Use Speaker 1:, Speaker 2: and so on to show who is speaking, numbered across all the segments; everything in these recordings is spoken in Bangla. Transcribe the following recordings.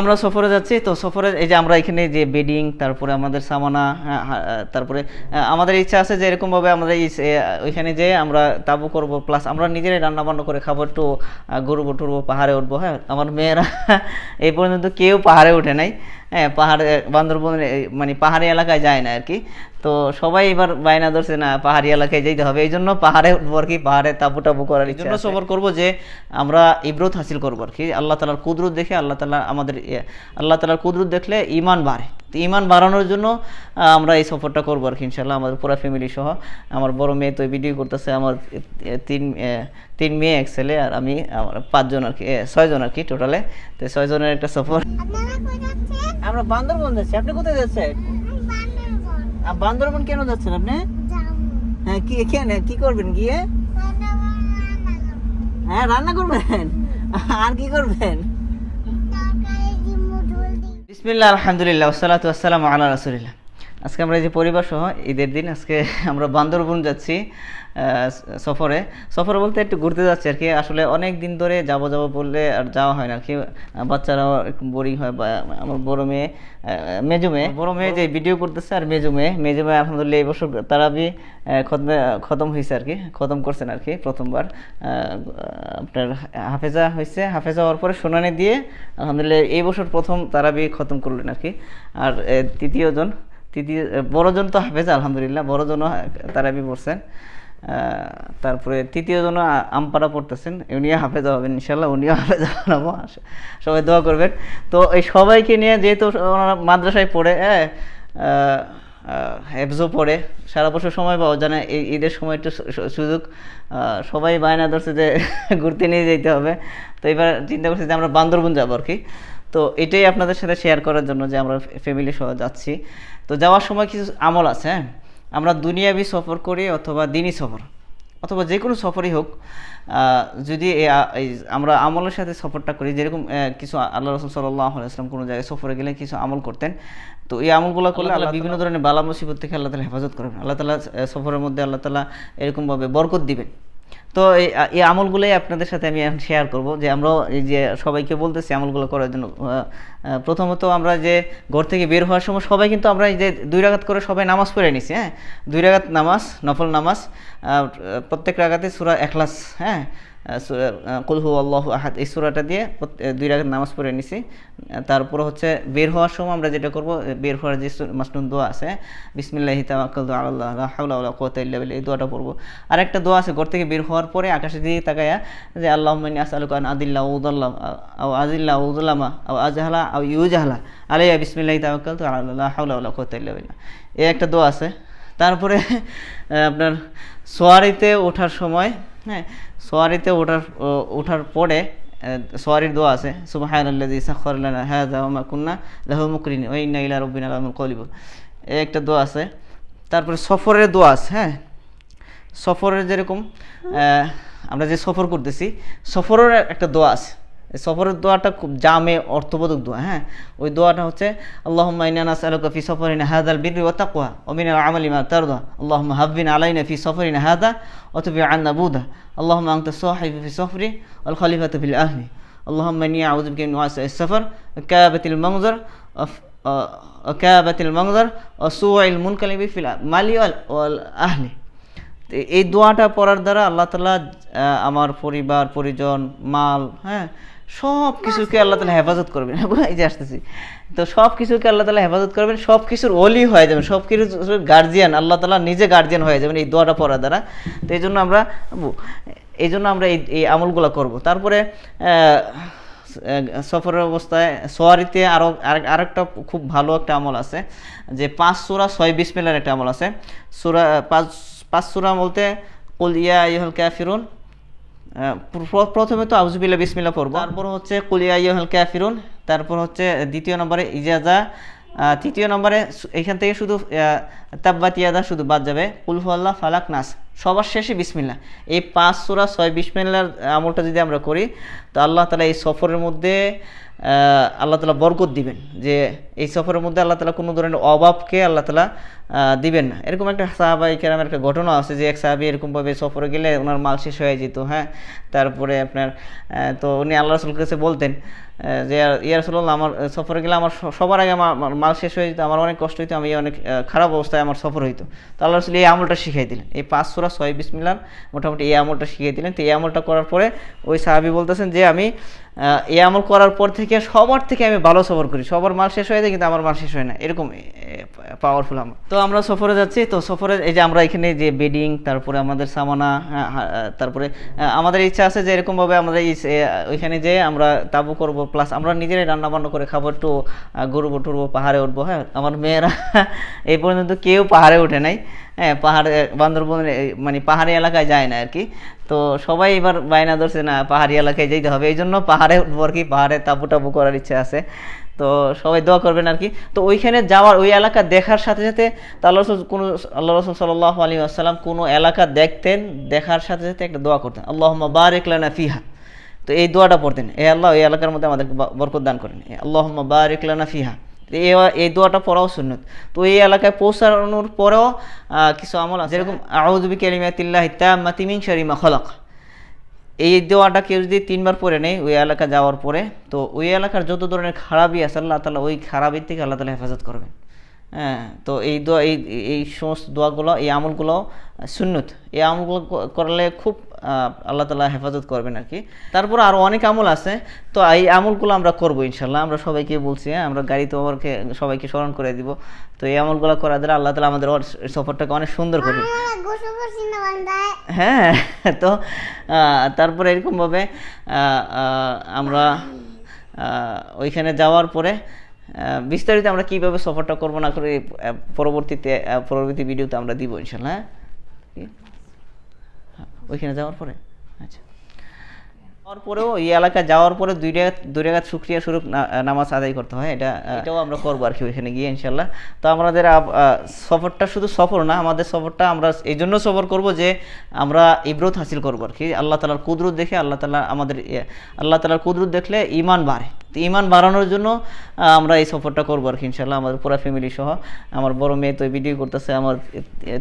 Speaker 1: আমরা সফরে যাচ্ছি, তো সফরে এই যে আমরা এখানে যে বেডিং তারপরে আমাদের সামানা তারপরে আমাদের ইচ্ছা আছে যে এরকমভাবে আমরা এই ওইখানে যে আমরা তাবু করব প্লাস আমরা নিজেরাই রান্নাবান্না করে খাব একটু ঘুরবো টুরবো, পাহাড়ে উঠবো হ্যাঁ? আমার মেয়েরা এই পর্যন্ত কেউ পাহাড়ে ওঠে নাই হ্যাঁ? পাহাড়ে বান্দরবন মানে পাহাড়ি এলাকায় যায় না আর কি। তো সবাই এবার বায়না ধরছে না পাহাড়ি এলাকায় যেতে হবে। এই জন্য পাহাড়ে উঠবো আর কি পাহাড়ে তাবু টাবু করার এই জন্য সফর করব যে আমরা ইব্রত হাসিল করব আর কি। আল্লাহ তালার কুদরত দেখে আল্লাহ তালা আমাদের আল্লাহ তালার কুদরত দেখলে ইমান বাড়ে। তো ইমান বাড়ানোর জন্য আমরা এই সফরটা করব আর কি ইনশাল্লাহ আমাদের পুরো ফ্যামিলি সহ। আমার বড় মেয়ে তো ভিডিও করতেছে আমার তিন তিন মেয়ে এক ছেলে আর আমি আমার পাঁচজন আর কি ছয়জন আর কি টোটালে তো ছয়জনের একটা সফর। আমরা বান্দরবন যাচ্ছি। আপনি কোথায় যাচ্ছেন?
Speaker 2: বান্দরবন
Speaker 1: বান্দরবন কেন যাচ্ছেন আপনি? হ্যাঁ কি এখানে? কি করবেন গিয়ে?
Speaker 2: বান্দরবন রান্না করব
Speaker 1: হ্যাঁ রান্না করবেন? আর কি করবেন? বিসমিল্লাহ আলহামদুলিল্লাহ ওসালাতু আসসালাম আল্লাহ রাসুলিল্লাহ। আজকে আমরা এই যে পরিবার সহ ঈদের দিন, আজকে আমরা বান্দরবন যাচ্ছি সফরে। সফরে বলতে একটু ঘুরতে যাচ্ছি আর কি। আসলে অনেক দিন ধরে যাব যাব বললে আর যাওয়া হয় না আর কি। বাচ্চারাও বোরিং হয়, বা আমার বড় মেয়ে মেজো মেয়ে। বড় মেয়ে যে ভিডিও করতেছে আর মেজু মেয়ে। মেজো মেয়ে আলহামদুলিল্লাহ এই বছর তারাবি খতমে, খতম হয়েছে আর কি। খতম করছেন আর কি প্রথমবার। আপনার হাফেজা হয়েছে হাফেজা হওয়ার পরে শুনানি দিয়ে আলহামদুলিল্লাহ এই বছর প্রথম তারাবি খতম করলেন আর কি। আর তৃতীয়জন তৃতীয় বড়জন তো হাফেজ, আলহামদুলিল্লাহ, বড়জনও তারাবি পড়ছেন। তারপরে তৃতীয়জন আমপাড়া পড়তেছেন। উনিও হাফেজা হবেন ইনশাল্লাহ উনিও হাফেজা বানাবো সবাই দোয়া করবেন। তো এই সবাইকে নিয়ে যেহেতু ওনারা মাদ্রাসায় পড়ে হ্যাঁ হেফজো পড়ে, সারা বছর সময় পাওয়া যায় না, এই ঈদের সময় একটু সুযোগ। সবাই বায়না ধরছে যে ঘুরতে নিয়ে যেতে হবে। তো এবার চিন্তা করছি যে আমরা বান্দরবন যাব আর কি। তো এটাই আপনাদের সাথে শেয়ার করার জন্য যে আমরা ফ্যামিলি সহ যাচ্ছি। তো যাওয়ার সময় কিছু আমল আছে হ্যাঁ? আমরা দুনিয়াবি সফর করি অথবা দিনই সফর অথবা যে কোনো সফরই হোক যদি আমরা আমলের সাথে সফরটা করি যেরকম কিছু আল্লাহ রসুল সাল্লাহ ইসলাম কোনো জায়গায় সফরে গেলে কিছু আমল করতেন। তো এই আমলগুলো করলে আল্লাহ বিভিন্ন ধরনের বালা মুসিবত থেকে আল্লাহ তালা হেফাজত করবেন আল্লাহ তালা সফরের মধ্যে আল্লাহ তালা এরকমভাবে বরকত দিবেন। তো এই আমলগুলোই আপনাদের সাথে আমি এখন শেয়ার করব। যে আমরা এই যে সবাইকে বলতেছি আমলগুলো করার জন্য প্রথমত আমরা যে ঘর থেকে বের হওয়ার সময় সবাই কিন্তু আমরা এই যে দুই রাগাত করে সবাই নামাজ পড়ে নিছি হ্যাঁ? দুই রাগাত নামাজ, নফল নামাজ প্রত্যেক রাগাতে সুরা এখলাস হ্যাঁ? কুলহু আল্লাহ আহাদ। এই সুরাটা দিয়ে দুই রাগাত নামাজ পড়ে নিছি। তারপর হচ্ছে বের হওয়ার সময় আমরা যেটা করব বের হওয়ার যে মাসনুন দোয়া আছে, বিসমিল্লাহি তাওয়াক্কালতু আলা আল্লাহ লা হাওলা ওয়ালা কুওয়াতা বিল্লাহ, এই দোয়াটা পড়ব। আর একটা দোয়া আছে, ঘর থেকে বের হওয়ার পরে আকাশের দিকে তাকায়া যে, আল্লাহুম্মা ইন্নী আসআলুকা আন আদিল্লা উদাল্লাম আও আজিল্লা উদলামা আও আজহালা, আও ইউজাহলা আলাইয়া বিসমিল্লাহি আলা আল্লাহ লা হাওলা ওয়ালা কুওয়াতা বিল্লাহ। এই একটা দোয়া আছে। তারপরে, আপনার সোয়ারিতে ওঠার সময় হ্যাঁ সোয়ারিতে ওঠার ওঠার পরে সোয়ারির দোয়া আছে সুবাহান আল্লাহ লানা হ্যাঁ কুন্না লাহু ওই ওয়া ইন্না ইলা রাব্বিনা লামুনকালিবুন এই একটা দোয়া আছে। তারপরে সফরের দোয়া আছে হ্যাঁ? সফরের যেরকম আমরা যে সফর করতেছি, সফরের একটা দোয়া আছে। সফরের দোয়াটা খুব জামে অর্থবোধক দোয়া হ্যাঁ? ওই দোয়াটা হচ্ছে আল্লাহ ইনানা ফি সফরিন হাদাল বির ও তাকুয়া অমিন আমলিমা তার দোয়া আল্লাহ হাবিন আলাইন ফি সফরিন হাদা অথবি আন্না বুধ আল্লাহ আংত সোহাইফ ফি সফরি আল আহলি ফিল আহমি আল্লাহ মানিয়া আউজুবকে নোয়াস সফর কাবাতিল মংজর কাবাতিল মংজর সুয়াইল মুনকালিবি ফিল মালি ওয়াল আহলি এই দোয়াটা পড়ার দ্বারা আল্লাহ তালা আমার পরিবার, পরিজন, মাল হ্যাঁ? সব কিছুকে আল্লাহ তালা হেফাজত করবেন। এই যে আসতেছি। তো সব কিছুকে আল্লাহ তালা হেফাজত করবেন সব কিছুর অলি হয়ে যাবেন সব কিছুর গার্জিয়ান আল্লাহ তালা নিজে গার্জিয়ান হয়ে যাবেন এই দোয়াটা পড়ার দ্বারা। তো এই জন্য আমরা এই জন্য আমরা এই এই আমলগুলো করব। তারপরে সফরের অবস্থায় সোয়ারিতে আরও আরেকটা খুব ভালো একটা আমল আছে, যে পাঁচ সুরা ছয় বিশ মিলার একটা আমল আছে। সুরা, পাঁচ পাঁচ সুরা বলতে, কুল ইয়া ইহল ক্যাফিরুন প্রথমে তো আউজুবিল্লা বিসমিল্লা পড়ব। তারপর হচ্ছে কুলিয়া ইহল ক্যাফিরুন তারপর হচ্ছে দ্বিতীয় নম্বরে ইজাজা তৃতীয় নম্বরে এখান থেকে শুধু তাব্বাত ইয়াদা শুধু বাদ যাবে। কুলফু আল্লাহ ফালাক নাস। সবার শেষে বিসমিল্লা এই পাঁচ সুরা ছয় বিসমিল্লার আমলটা যদি আমরা করি, তো আল্লাহ তালা এই সফরের মধ্যে আল্লাহ তালা বরকত দিবেন যে এই সফরের মধ্যে আল্লাহ তালা কোনো ধরনের অভাবকে আল্লাহ তালা দিবেন না। এরকম একটা সাহাবাই কেরামের একটা ঘটনা আছে যে এক সাহাবি এরকমভাবে সফরে গেলে ওনার মাল শেষ হয়ে যেত হ্যাঁ? তারপরে আপনার তো উনি আল্লাহ রসুল কাছে বলতেন যে, ইয়া রসুল্লাহ আমার সফরে গেলে আমার সবার আগে আমার মাল শেষ হয়ে যেত, আমার অনেক কষ্ট হইতো, আমি অনেক খারাপ অবস্থায় আমার সফর হইতো। তো আল্লাহ রসুল এই আমলটা শিখাই দিলেন। এই পাঁচ সুরা ছয় বিসমিল্লার মোটামুটি এই আমলটা শিখিয়ে দিলেন। তো এই আমলটা করার পরে ওই সাহাবি বলতেছেন যে, আমি এই আমল করার পর থেকে সবার থেকে আমি ভালো সফর করি। সবার মাল শেষ হয়ে যায় কিন্তু আমার মাল শেষ হয় না। এরকম পাওয়ারফুল আমল তো আমরা সফরে যাচ্ছি তো সফরে এই যে আমরা এখানে যে বেডিং তারপরে আমাদের সামানা হ্যাঁ, তারপরে আমাদের ইচ্ছা আছে যে এরকমভাবে আমরা এই ওইখানে যে আমরা তাবু করব প্লাস আমরা নিজেরাই রান্না বান্না করে খাব একটু ঘুরবো টুরবো পাহাড়ে উঠবো হ্যাঁ। আমার মেয়েরা এই পর্যন্ত কেউ পাহাড়ে ওঠে নাই হ্যাঁ পাহাড়ে বান্দরবনের এই মানে পাহাড়ি এলাকায় যায় না আর কি। তো সবাই এবার বায়না ধরছে, না, পাহাড়ি এলাকায় যেতে হবে। এই জন্য পাহাড়ে উঠবো আর কি, পাহাড়ে তাবু টাবু করার ইচ্ছা আছে। তো সবাই দোয়া করবেন আর কি। তো ওইখানে যাওয়ার ওই এলাকা দেখার সাথে সাথে তো আল্লাহ রসুল কোনো আল্লাহ রসুল সাল্লাহ আলী আসসালাম কোনো এলাকা দেখতেন, দেখার সাথে সাথে একটা দোয়া করতেন আল্লাহ বারিক লানা ফিহা। তো এই দোয়াটা পড়তেন, এ আল্লাহ, এই এলাকার মধ্যে আমাদেরকে বরকত দান করেন। আল্লাহ বারিক লানা ফিহা। এই দোয়াটা পড়াও সুন্নত। তো এই এলাকায় পৌঁছানোর পরেও কিছু আমল আছে। যেরকম আউজবি কালিমাতিল্লাহ তাম্মাতি মিন শারি মা খলাক। এই দোয়াটা কেউ যদি তিনবার পড়ে নেয়, ওই এলাকা যাওয়ার পরে, তো ওই এলাকার যত ধরনের খারাপই আছে, আল্লাহ তালা ওই খারাপের থেকে আল্লাহ তালা হেফাজত করবেন। হ্যাঁ তো এই দোয়া, এই এই সমস্ত দোয়াগুলো, এই আমলগুলো সুন্নত। এই আমলগুলো করলে খুব আল্লাহ তালা হেফাজত করবেন আর কি তারপর আরও অনেক আমল আছে তো এই আমলগুলো আমরা করব ইনশাল্লাহ আমরা সবাইকে বলছি হ্যাঁ আমরা গাড়িতে ওভারকে সবাইকে স্মরণ করে দিব। তো এই আমলগুলো করা দ্বারা আল্লাহ তালা আমাদের সফরটাকে অনেক সুন্দর করবে হ্যাঁ তো তারপরে এরকমভাবে আমরা ওইখানে যাওয়ার পরে বিস্তারিত আমরা কীভাবে সফরটা করব না করে পরবর্তীতে পরবর্তী ভিডিওতে আমরা দিব ইনশাল্লাহ হ্যাঁ, ওইখানে যাওয়ার পরে? আচ্ছা। যাওয়ার পরেও এই এলাকায় যাওয়ার পরে দুই রেখাত দুই রেখাত শুক্রিয়া স্বরূপ নামাজ আদায় করতে হয়। এটা এটাও আমরা করব আর কি ওইখানে গিয়ে ইনশাল্লাহ তো আমাদের সফরটা শুধু সফর না, আমাদের সফরটা আমরা এই জন্য সফর করব যে আমরা ইব্রত হাসিল করব আর কি। আল্লাহ তালার কুদরত দেখে, আল্লাহ তালা আমাদের, আল্লাহ তালার কুদরত দেখলে ইমান বাড়ে। তো ইমান বাড়ানোর জন্য আমরা এই সফরটা করব আর কি ইনশাল্লাহ আমাদের পুরো ফ্যামিলি সহ। আমার বড় মেয়ে তো ভিডিও করতেছে, আমার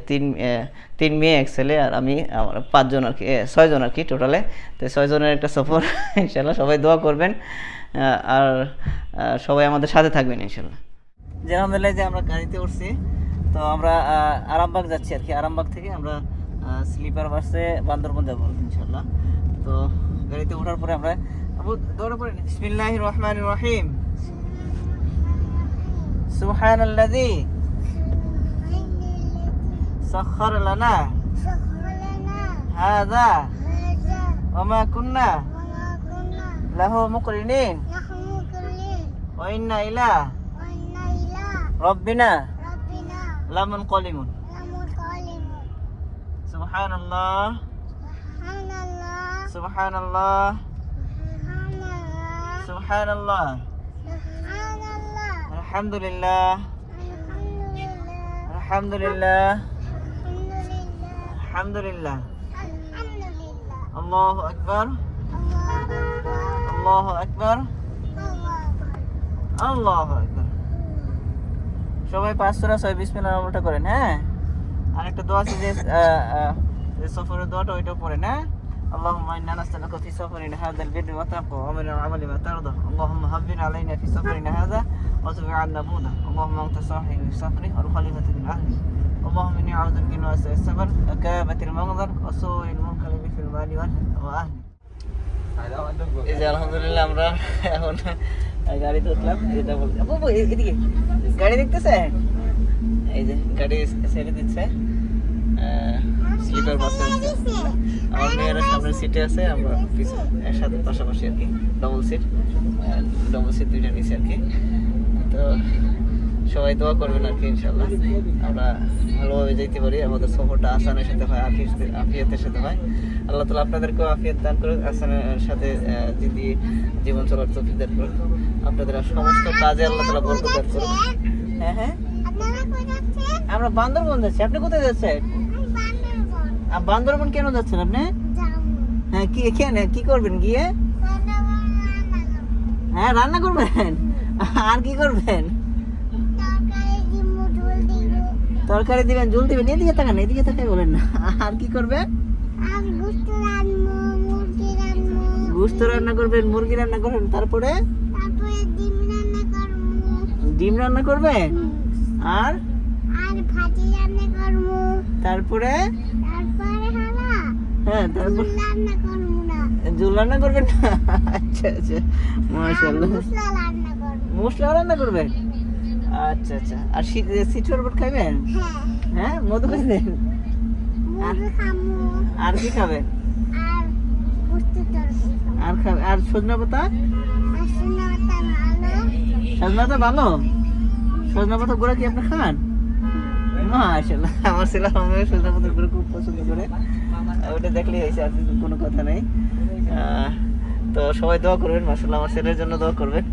Speaker 1: তিন তিন মেয়ে এক ছেলে আর আমি, আমার পাঁচজন আর কি ছয়জন আর কি টোটালে তো ছয়জনের একটা সফর ইনশাল্লাহ সবাই দোয়া করবেন আর সবাই আমাদের সাথে থাকবেন ইনশাল্লাহ যে আলহামদুলিল্লাহ, যে আমরা গাড়িতে উঠছি, তো আমরা আরামবাগ যাচ্ছি আর কি, আরামবাগ থেকে আমরা স্লিপার বাসে বান্দরবন যাব ইনশাল্লাহ তো গাড়িতে ওঠার পরে আমরা বিসমিল্লাহির রহমানির রহিম সুবহানাল্লাযী সাখখার লানা
Speaker 2: সকলনা হাজা
Speaker 1: ওয়া মা কুন্না
Speaker 2: ওয়া কুন্না
Speaker 1: লাহু মুকরিনিন
Speaker 2: নাহনু কুল্লি
Speaker 1: ওয়া আলহামদুলিল্লাহ
Speaker 2: আলহামদুলিল্লাহ
Speaker 1: আলহামদুলিল্লাহ
Speaker 2: আলহামদুলিল্লাহ
Speaker 1: আল্লাহু আকবার
Speaker 2: আল্লাহু আকবার
Speaker 1: আল্লাহু আকবার
Speaker 2: আল্লাহু আকবার
Speaker 1: আল্লাহু আকবার সবাই পাঁচ সুরা ছয় বিসমিল্লাহ আমলটা করেন হ্যাঁ? আর একটা দোয়া আছে যে আহ, আহ, যে সফরের দোয়াটা ওইটা পড়েন হ্যাঁ? اللهم إنا نسألك في سفرنا هذا البر والتقوى ومن العمل ما ترضى اللهم هبنا علينا في سفرنا هذا وتب عنا بودا اللهم أنت صاحب السفر والخليفة من أهلي اللهم إني أعوذ بك من وسع السفر وكابة المنظر وسوء المنقلب في المال وأهلي এই যে আলহামদুলিল্লাহ আমরা এখন গাড়িতে উঠলাম এটা বলছি আপু, আপু, এ- এদিকে গাড়ি দেখতেছে এই যে গাড়ি ছেড়ে দিচ্ছে স্লিপার বাসে আমার মেয়েরা সামনের সিটে আছে আমরা পিছনে একসাথে পাশাপাশি আর কি ডবল সিট ডবল সিট দুইটা নিচে আর কি। তো সবাই দোয়া করবেন আর কি ইনশাল্লাহ আমরা ভালোভাবে যেতে পারি আমাদের সফরটা আসানের সাথে হয় আফিয়তের আফিয়াতের সাথে হয়। আল্লাহ তালা আপনাদেরকেও আফিয়াত দান করুক আসানের সাথে যদি জীবন চলার তৌফিক দান করুক। আপনাদের সমস্ত কাজে আল্লাহ তালা বরকত দান করুক। হ্যাঁ হ্যাঁ। আমরা বান্দরবন যাচ্ছি। আপনি কোথায় যাচ্ছেন?
Speaker 2: বান্দরবন
Speaker 1: কেন যাচ্ছেন আপনি? হ্যাঁ কি এখানে? কি করবেন গিয়ে? হ্যাঁ রান্না করবেন? আর কি করবেন?
Speaker 2: তরকারি
Speaker 1: দিবেন জল দিবেন, এদিকে তাকান, এদিকে তাকাই বলেন না। আর কি করবেন?
Speaker 2: গুস্ত রান্না
Speaker 1: করবেন, মুরগি রান্না করবেন, তারপরে?
Speaker 2: ডিম রান্না
Speaker 1: করবেন? আর?
Speaker 2: আর ভাজি রান্না করব।
Speaker 1: তারপরে? হ্যাঁ তারপর
Speaker 2: রান্না
Speaker 1: জল করবেন না? আচ্ছা আচ্ছা মাশাআল্লাহ।
Speaker 2: মশলা রান্না করব।
Speaker 1: করবেন আচ্ছা আচ্ছা। আর সিট শরবত খাবেন
Speaker 2: হ্যাঁ।
Speaker 1: হ্যাঁ মধু খাবেন আর কি খাবেন?
Speaker 2: আর খাব।
Speaker 1: আর সজনা পাতা? সজনা পাতা ভালো? সজনা পাতা গুঁড়া কি আপনি খান? মাশাআল্লাহ আমার ছেলে আমার সজনা মতো করে খুব পছন্দ করে। ওটা দেখলেই হয়েছে, আর কোনো কথা নেই। তো সবাই দোয়া করবেন মাসাল্লাহ আমার ছেলের জন্য দোয়া করবেন।